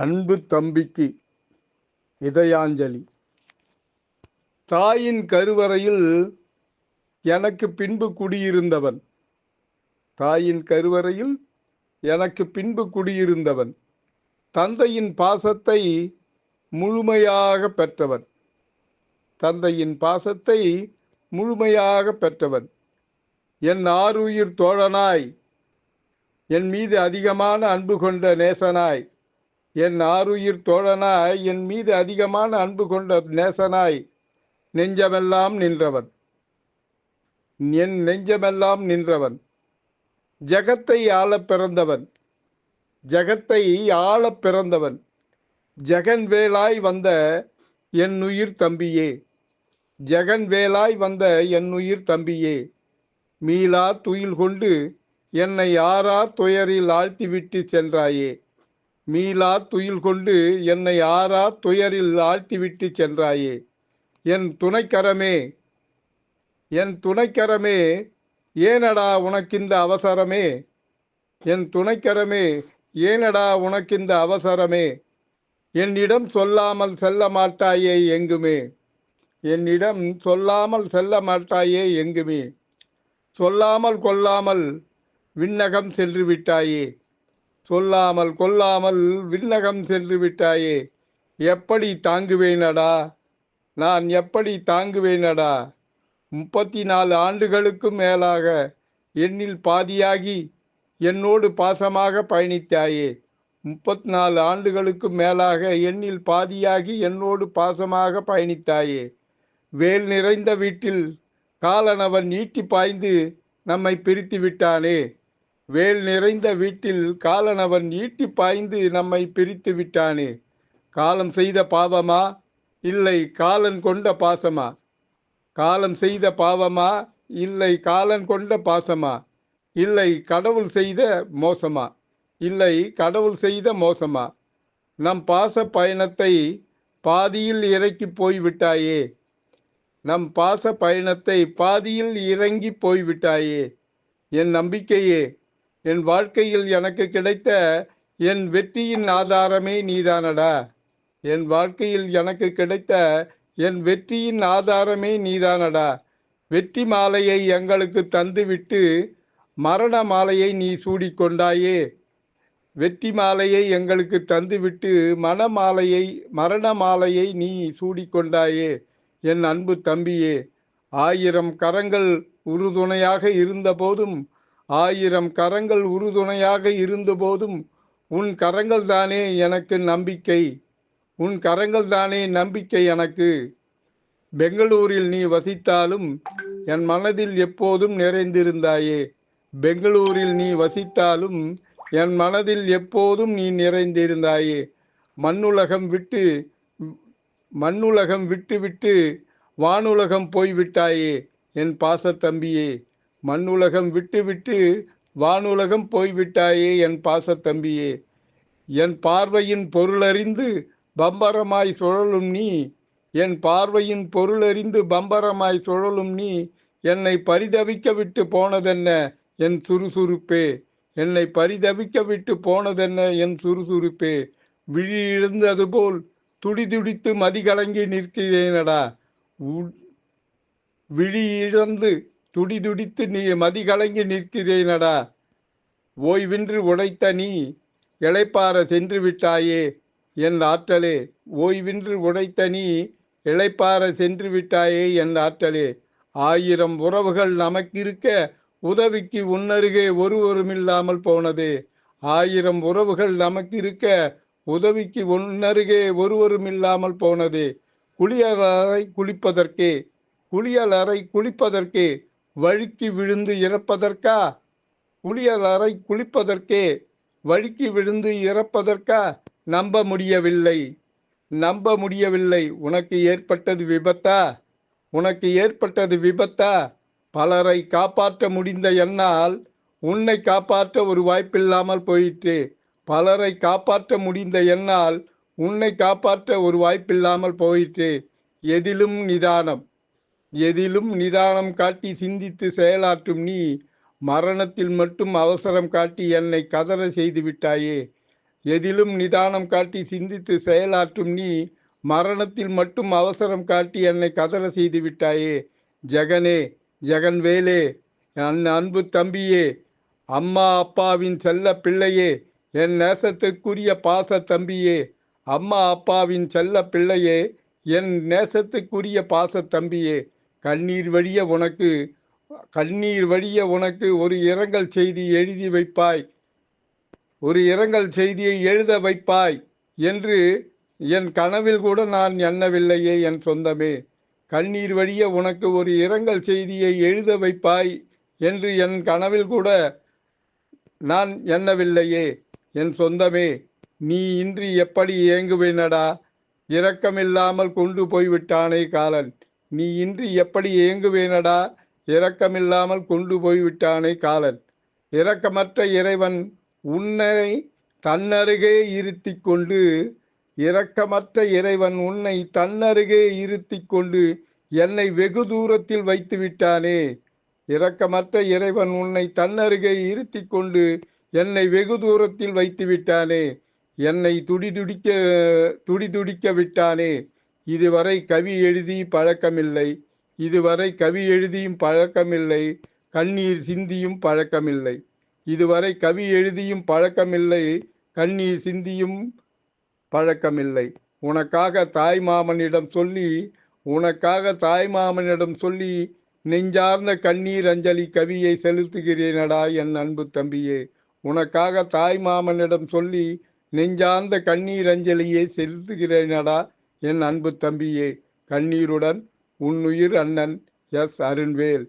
அன்பு தம்பிக்கு இதயாஞ்சலி. தாயின் கருவறையில் எனக்கு பின்பு குடியிருந்தவன். தாயின் கருவறையில் எனக்கு பின்பு குடியிருந்தவன். தந்தையின் பாசத்தை முழுமையாக பெற்றவன். தந்தையின் பாசத்தை முழுமையாக பெற்றவன். என் ஆறுயிர் தோழனாய் என் மீது அதிகமான அன்பு கொண்ட நேசனாய் என் ஆறுயிர் தோழனாய் என் மீது அதிகமான அன்பு கொண்ட நேசனாய் நெஞ்சமெல்லாம் நின்றவன். என் நெஞ்சமெல்லாம் நின்றவன். ஜகத்தை ஆளப் பிறந்தவன். ஜகத்தை ஆளப் பிறந்தவன். ஜெகன் வேலாய் வந்த என் உயிர் தம்பியே. ஜெகன் வேலாய் வந்த என் உயிர் தம்பியே. மீளா துயில் கொண்டு என்னை ஆறா துயரில் ஆழ்த்திவிட்டு சென்றாயே. மீளா துயில் கொண்டு என்னை ஆறா துயரில் ஆழ்த்திவிட்டு சென்றாயே. என் துணைக்கரமே என் துணைக்கரமே ஏனடா உனக்கிந்த அவசரமே? என் துணைக்கரமே ஏனடா உனக்கிந்த அவசரமே? என்னிடம் சொல்லாமல் செல்ல மாட்டாயே எங்குமே? என்னிடம் சொல்லாமல் செல்ல மாட்டாயே எங்குமே? சொல்லாமல் கொல்லாமல் விண்ணகம் சென்று விட்டாயே. சொல்லாமல் கொல்லாமல் விண்ணகம் சென்று விட்டாயே. எப்படி தாங்குவேனடா? நான் எப்படி தாங்குவேனடா? முப்பத்தி நாலு ஆண்டுகளுக்கும் மேலாக என்னில் பாதியாகி என்னோடு பாசமாக பயணித்தாயே. முப்பத்தி நாலு ஆண்டுகளுக்கும் மேலாக என்னில் பாதியாகி என்னோடு பாசமாக பயணித்தாயே. வேல் நிறைந்த வீட்டில் காலனவன் நீட்டி பாய்ந்து நம்மை பிரித்து விட்டானே. வேல் நிறைந்த வீட்டில் காலனவன் ஈட்டி பாய்ந்து நம்மை பிரித்து விட்டானே. காலம் செய்த பாவமா? இல்லை காலன் கொண்ட பாசமா? காலம் செய்த பாவமா? இல்லை காலன் கொண்ட பாசமா? இல்லை கடவுள் செய்த மோசமா? இல்லை கடவுள் செய்த மோசமா? நம் பாச பயணத்தை பாதியில் இறக்கி போய்விட்டாயே. நம் பாச பயணத்தை பாதியில் இறங்கி போய்விட்டாயே. என் நம்பிக்கையே என் வாழ்க்கையில் எனக்கு கிடைத்த என் வெற்றியின் ஆதாரமே நீதானடா. என் வாழ்க்கையில் எனக்கு கிடைத்த என் வெற்றியின் ஆதாரமே நீதானடா. வெற்றி மாலையை எங்களுக்கு தந்துவிட்டு மரண மாலையை நீ சூடிக்கொண்டாயே வெற்றி மாலையை எங்களுக்கு தந்துவிட்டு மன மாலையை மரண மாலையை நீ சூடிக்கொண்டாயே என் அன்பு தம்பியே. ஆயிரம் கரங்கள் உறுதுணையாக இருந்தபோதும் ஆயிரம் கரங்கள் உறுதுணையாக இருந்தபோதும் உன் கரங்கள் தானே எனக்கு நம்பிக்கை. உன் கரங்கள் தானே நம்பிக்கை எனக்கு. பெங்களூரில் நீ வசித்தாலும் என் மனதில் எப்போதும் நிறைந்திருந்தாயே. பெங்களூரில் நீ வசித்தாலும் என் மனதில் எப்போதும் நீ நிறைந்திருந்தாயே. மண்ணுலகம் விட்டு மண்ணுலகம் விட்டு விட்டு வானுலகம் போய்விட்டாயே என் பாசத்தம்பியே. மண்ணுலகம் விட்டு விட்டு வானுலகம் போய்விட்டாயே என் பாசத்தம்பியே என் பார்வையின் பொருளறிந்து பம்பரமாய் சுழலும் நீ. என் பார்வையின் பொருளறிந்து பம்பரமாய் சுழலும் நீ. என்னை பரிதவிக்க விட்டு போனதென்ன என் சுறுசுறுப்பே. என்னை பரிதவிக்க விட்டு போனதென்ன என் சுறுசுறுப்பே. விழி இழந்தது போல் துடிதுடித்து மதிகலங்கி நிற்கிறேனடா. விழி இழந்து துடிதுடித்து நீ மதிகலங்கி நிற்கிறேனடா. ஓய்வின்றி உழைத்த நீ இழைப்பார சென்று விட்டாயே. என் ஆற்றலே ஓய்வின்றி உழைத்த நீ இழைப்பார சென்று விட்டாயே என் ஆற்றலே. ஆயிரம் உறவுகள் நமக்கிருக்க உதவிக்கு உன்னருகே ஒருவருமில்லாமல் போனது. ஆயிரம் உறவுகள் நமக்கிருக்க உதவிக்கு உன்னருகே ஒருவருமில்லாமல் போனது. குளியலறை குளிப்பதற்கே குளியலறை குளிப்பதற்கே வழுக்கி விழுந்து இறப்பதற்கா? குளியலறை குளிப்பதற்கே வழுக்கி விழுந்து இறப்பதற்கா? நம்ப முடியவில்லை. நம்ப முடியவில்லை. உனக்கு ஏற்பட்டது விபத்தா? உனக்கு ஏற்பட்டது விபத்தா? பலரை காப்பாற்ற முடிந்த என்னால் உன்னை காப்பாற்ற ஒரு வாய்ப்பில்லாமல் போயிற்று. பலரை காப்பாற்ற முடிந்த என்னால் உன்னை காப்பாற்ற ஒரு வாய்ப்பில்லாமல் போயிற்று. எதிலும் நிதானம். எதிலும் நிதானம் காட்டி சிந்தித்து செயலாற்றும் நீ மரணத்தில் மட்டும் அவசரம் காட்டி என்னை கதற செய்து விட்டாயே. எதிலும் நிதானம் காட்டி சிந்தித்து செயலாற்றும் நீ மரணத்தில் மட்டும் அவசரம் காட்டி என்னை கதற செய்து விட்டாயே. ஜெகனே ஜெகன்வேலே என் அன்பு தம்பியே அம்மா அப்பாவின் செல்ல பிள்ளையே என் நேசத்துக்குரிய பாச தம்பியே அம்மா அப்பாவின் செல்ல பிள்ளையே என் நேசத்துக்குரிய பாச தம்பியே. கண்ணீர் வழிய உனக்கு கண்ணீர் வழிய உனக்கு ஒரு இரங்கல் செய்தி எழுதி வைப்பாய். ஒரு இரங்கல் செய்தியை எழுத வைப்பாய் என்று என் கனவில் கூட நான் எண்ணவில்லையே என் சொந்தமே. கண்ணீர் வழிய உனக்கு ஒரு இரங்கல் செய்தியை எழுத வைப்பாய் என்று என் கனவில் கூட நான் எண்ணவில்லையே என் சொந்தமே. நீ இன்றி எப்படி ஏங்குவேனடா? இரக்கமில்லாமல் கொண்டு போய்விட்டானே காலன். நீ இன்று எப்படி ஏங்குவேனடா? இரக்கமில்லாமல் கொண்டு போய்விட்டானே காலன். இரக்கமற்ற இறைவன் உன்னை தன்னருகே இருத்தி கொண்டு இரக்கமற்ற இறைவன் உன்னை தன்னருகே இருத்தி கொண்டு என்னை வெகு தூரத்தில் வைத்து விட்டானே. இரக்கமற்ற இறைவன் உன்னை தன்னருகே இருத்தி கொண்டு என்னை வெகு தூரத்தில் வைத்து விட்டானே. என்னை துடிதுடிக்க துடிதுடிக்க விட்டானே. இதுவரை கவி எழுதி பழக்கமில்லை. இதுவரை கவி எழுதியும் பழக்கமில்லை. கண்ணீர் சிந்தியும் பழக்கமில்லை. இதுவரை கவி எழுதியும் பழக்கமில்லை. கண்ணீர் சிந்தியும் பழக்கமில்லை. உனக்காக தாய் மாமனிடம் சொல்லி உனக்காக தாய் மாமனிடம் சொல்லி நெஞ்சார்ந்த கண்ணீர் அஞ்சலி கவியை செலுத்துகிறேனடா என் அன்பு தம்பியே. உனக்காக தாய் மாமனிடம் சொல்லி நெஞ்சார்ந்த கண்ணீர் அஞ்சலியை செலுத்துகிறேனடா என் அன்பு தம்பியே கண்ணீருடன் உன்னுயிர் அண்ணன் எஸ். அருண்வேல்.